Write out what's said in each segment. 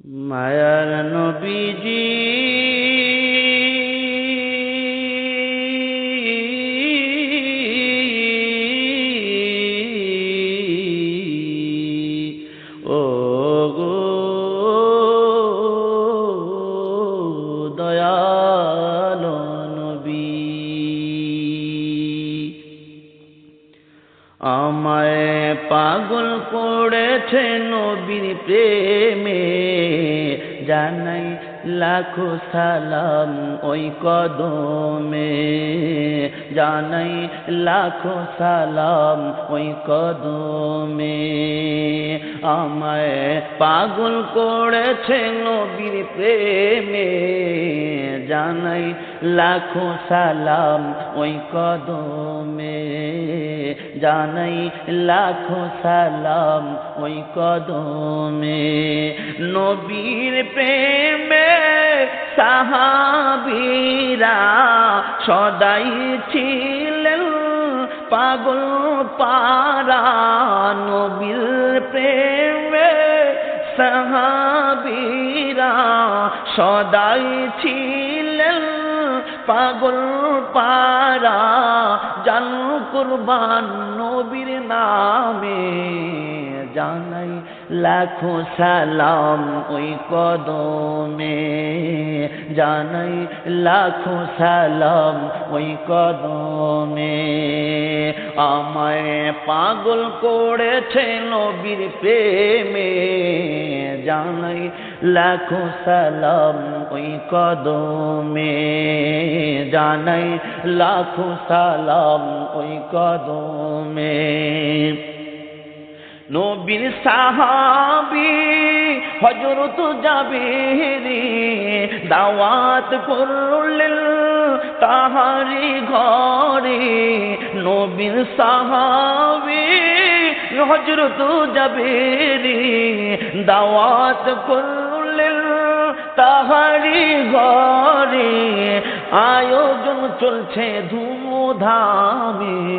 মায়ার নবীজি আমায় পাগল করেছে নবীর প্রেমে। জানাই লাখো সালাম ওই কদমে। জানাই লাখো সালাম ওই কদমে। আমায় পাগল করেছে নবীর প্রেমে। জানাই লাখো সালাম ওই কদমে। জানাই লাখো সালাম ওই কদমে। নবীর প্রেমে সাহাবীরা সদাই ছিলেন পাগল পারা নবীর প্রেমে সাহাবীরা সদাই ছিলেন পাগল পারা জান কুরবান নবীর নামে জানাই লাখো সালাম ওই কদমে। জানাই লাখো সালাম ওই কদমে। আমায় পাগল করেছে নবীর প্রেমে। জানাই, লাখো সালাম ওই কদমে জানাই, লাখো সালাম ওই কদমে। নবীর সাহাবি হজরত জাবেরি দাওয়াত করলেন তাহারি ঘরে। নবীর সাহাবি হজরত জাবেরি দাওয়াত করলেন তাহারি ঘরে। আয়োজন চলছে ধুমধামে।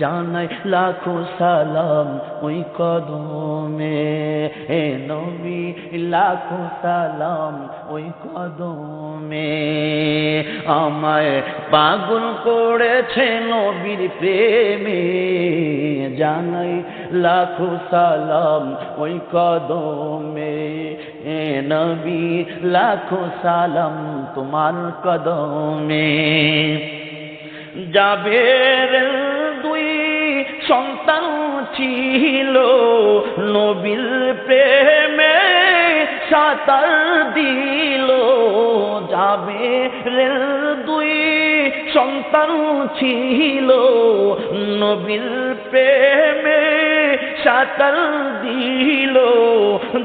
জানাই লাখো সালাম ওই কদমে। এ নবী, লাখো সালাম ওই কদমে। আমায় পাগল করেছে নবীর প্রেমে। জানাই লাখো সালাম ওই কদমে। এ নবী, লাখো সালাম তোমার কদমে। দুই সন্তান ছিল নবীর প্রেমে সাঁতার দিল। যাবে রেল দুই সন্তান ছিল নবীর প্রেমে সাঁতার দিল।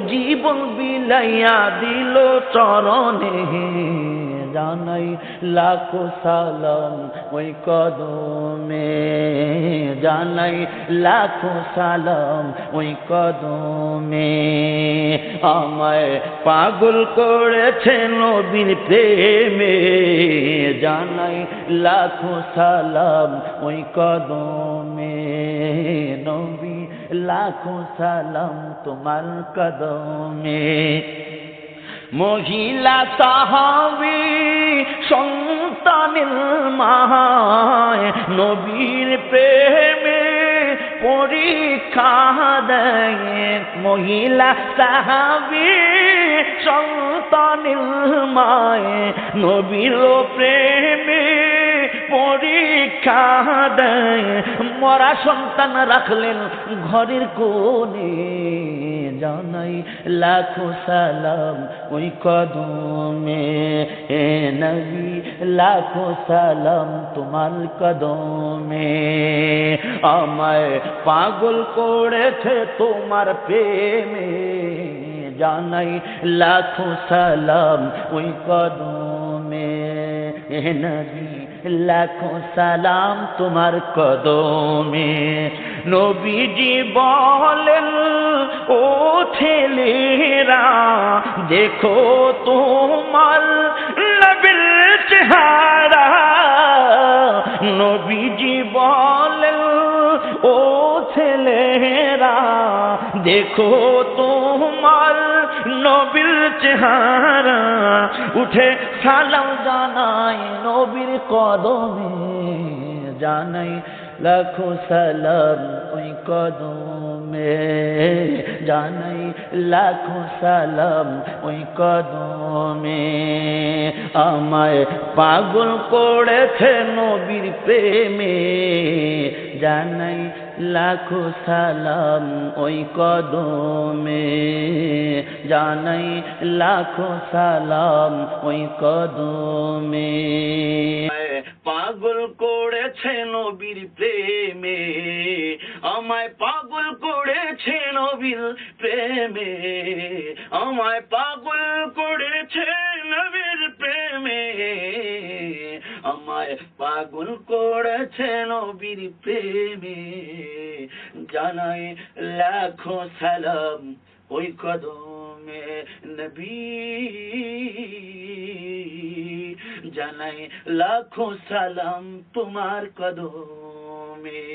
জীবন বিলাইয়া দিল চরণে। জানাই লাখো সালাম ওই কদমে। জানাই লাখো সালাম ওই কদমে। আমায় পাগল করেছে নবীর প্রেমে। জানাই লাখো সালাম ওই কদমে। নবী, লাখো সালাম তোমার কদমে। মহিলা সাহাবি সন্তানের মায়, নবীর প্রেমে পরীক্ষা দেয়। মহিলা সাহাবি সন্তানের মায়, নবীর প্রেমে পরীক্ষা দেয়। মরা সন্তান রাখলেন ঘরের কোণে। জানাই লাখো সালাম ওই কদমে। এ নবী, লাখো সালাম তোমার কদমে। আমায় পাগল করেছে তোমার প্রেমে। জানাই লাখো সালাম ওই কদমে। এ নবী লাখো সালাম তোমার কদমে। নবীজি বলেন, ও ছেলেরা, দেখো তোমার নবীর চেহারা। নবীজি বলেন, ও ছেলেরা, দেখো নবীর চেহারা উঠে সালাম জানাই নবীর কদমে, জানাই লাখো সালাম ওই কদমে, জানাই লাখো সালাম ওই কদমে। আমায় পাগল করেছে নবীর প্রেমে, জানাই লাখো সালাম ওই কদমে। জানাই লাখো সালাম ওই কদমে। পাগল করেছে নবীর প্রেমে। আমায় পাগল করেছে নবীর প্রেমে। আমায় পাগল করেছে আমায় পাগল করেছে নবীর প্রেমে। জানাই লাখো সালাম ওই কদমে নবী। জানাই লাখো সালাম তোমার কদমে।